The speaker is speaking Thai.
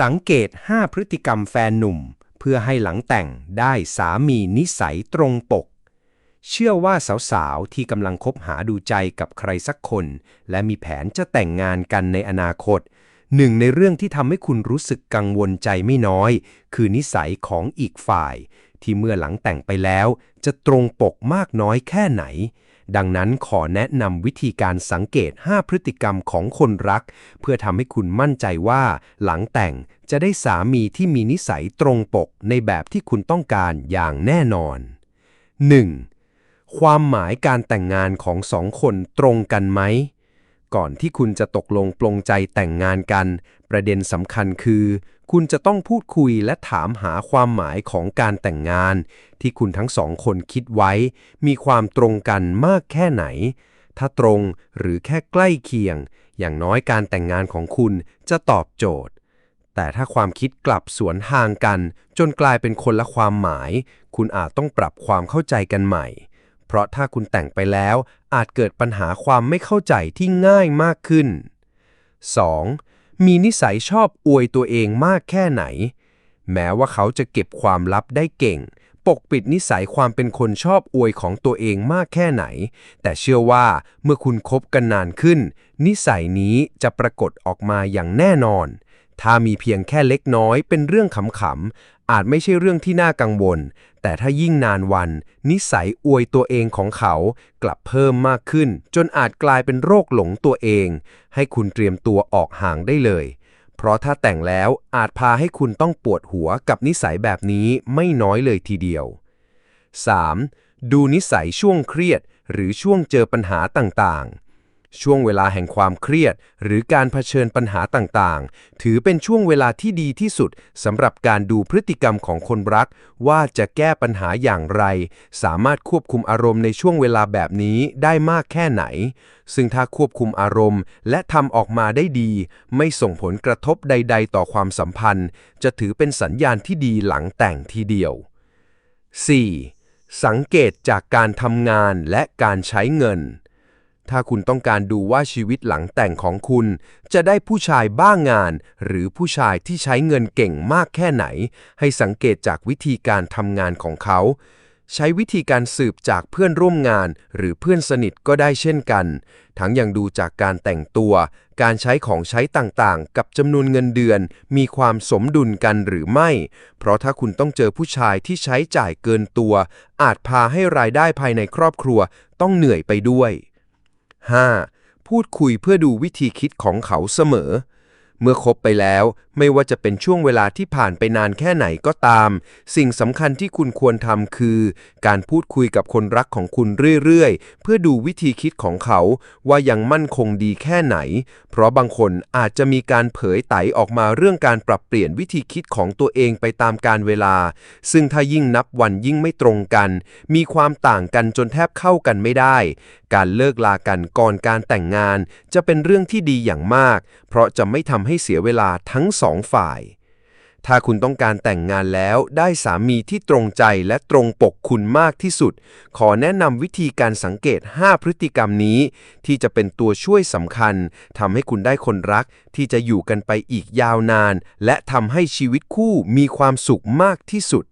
สังเกต 5 พฤติกรรมแฟนหนุ่ม เพื่อให้หลังแต่งได้สามีนิสัยตรงปก เชื่อว่าสาวๆ ที่กำลังคบหาดูใจกับใครสักคน และมีแผนจะแต่งงานกันในอนาคต หนึ่งในเรื่องที่ทำให้คุณรู้สึกกังวลใจไม่น้อย คือนิสัยของอีกฝ่าย ที่เมื่อหลังแต่งไปแล้ว จะตรงปกมากน้อยแค่ไหน ดังนั้นขอแนะนำวิธีการสังเกต 5 พฤติกรรมของคนรัก เพื่อทำให้คุณมั่นใจว่า หลังแต่งจะได้สามีที่มีนิสัยตรงปกในแบบที่คุณต้องการอย่างแน่นอน 1. ความหมายการแต่งงานของสองคนตรงกันไหม ก่อนที่คุณจะตกลงปลงใจแต่งงานกัน ประเด็นสำคัญคือ คุณจะต้องพูดคุยและถามหาความหมายของการแต่งงาน ที่คุณทั้งสองคนคิดไว้ มีความตรงกันมากแค่ไหน ถ้าตรงหรือแค่ใกล้เคียง อย่างน้อยการแต่งงานของคุณจะตอบโจทย์ แต่ถ้าความคิดกลับสวนทางกัน จนกลายเป็นคนละความหมาย คุณอาจต้องปรับความเข้าใจกันใหม่ เพราะถ้าคุณแต่งไปแล้วอาจเกิดปัญหาความไม่เข้าใจที่ง่ายมากขึ้น 2. มีนิสัยชอบอวยตัวเองมากแค่ไหน แม้ว่าเขาจะเก็บความลับได้เก่ง ปกปิดนิสัยความเป็นคนชอบอวยของตัวเองมากแค่ไหน แต่เชื่อว่าเมื่อคุณคบกันนานขึ้น นิสัยนี้จะปรากฏออกมาอย่างแน่นอน ถ้ามีเพียงแค่เล็กน้อยเป็นเรื่องขำๆ อาจไม่ใช่เรื่องที่น่ากังวล แต่ถ้ายิ่งนานวัน นิสัยอวยตัวเองของเขา กลับเพิ่มมากขึ้น จนอาจกลายเป็นโรคหลงตัวเอง ให้คุณเตรียมตัวออกห่างได้เลย เพราะถ้าแต่งแล้วอาจพาให้คุณต้องปวดหัวกับนิสัยแบบนี้ไม่น้อยเลยทีเดียว 3. ดูนิสัยช่วงเครียดหรือช่วงเจอปัญหาต่างๆ ช่วงเวลาแห่งความเครียด หรือการเผชิญปัญหาต่างๆ ถือเป็นช่วงเวลาที่ดีที่สุดสำหรับการดูพฤติกรรมของคนรัก ว่าจะแก้ปัญหาอย่างไร สามารถควบคุมอารมณ์ในช่วงเวลาแบบนี้ได้มากแค่ไหน ซึ่งถ้าควบคุมอารมณ์ และทำออกมาได้ดี ไม่ส่งผลกระทบใด ๆ ต่อความสัมพันธ์ จะถือเป็นสัญญาณที่ดีหลังแต่งทีเดียว 4. สังเกตจากการทำงานและการใช้เงิน ถ้าคุณต้องการดูว่าชีวิตหลังแต่งของคุณ จะได้ผู้ชายบ้างงาน หรือผู้ชายที่ใช้เงินเก่งมากแค่ไหน ให้สังเกตจากวิธีการทำงานของเขา ใช้วิธีการสืบจากเพื่อนร่วมงาน หรือเพื่อนสนิทก็ได้เช่นกัน ทั้งยังดูจากการแต่งตัว การใช้ของใช้ต่างๆ กับจำนวนเงินเดือน มีความสมดุลกันหรือไม่ เพราะถ้าคุณต้องเจอผู้ชายที่ใช้จ่ายเกินตัว อาจพาให้รายได้ภายในครอบครัวต้องเหนื่อยไปด้วย 5. พูดคุยเพื่อดูวิธีคิดของเขาเสมอ เมื่อคบไปแล้วไม่ว่าจะเป็นช่วงเวลาที่ผ่านไปนานแค่ไหนก็ตาม สิ่งสำคัญที่คุณควรทำคือ การพูดคุยกับคนรักของคุณเรื่อยๆ เพื่อดูวิธีคิดของเขาว่ายังมั่นคงดีแค่ไหน เพราะบางคนอาจจะมีการเผยไตออกมาเรื่องการปรับเปลี่ยนวิธีคิดของตัวเองไปตามการเวลา ซึ่งถ้ายิ่งนับวันยิ่งไม่ตรงกัน มีความต่างกันจนแทบเข้ากันไม่ได้ การเลิกลากันก่อนการแต่งงาน จะเป็นเรื่องที่ดีอย่างมาก เพราะจะไม่ทำให้เสียเวลาทั้งสองฝ่าย ถ้าคุณต้องการแต่งงานแล้วได้สามีที่ตรงใจและตรงปกคุณมากที่สุด ขอแนะนำวิธีการสังเกต 5 พฤติกรรมนี้ ที่จะเป็นตัวช่วยสำคัญทำให้คุณได้คนรักที่จะอยู่กันไปอีกยาวนาน และทำให้ชีวิตคู่มีความสุขมากที่สุด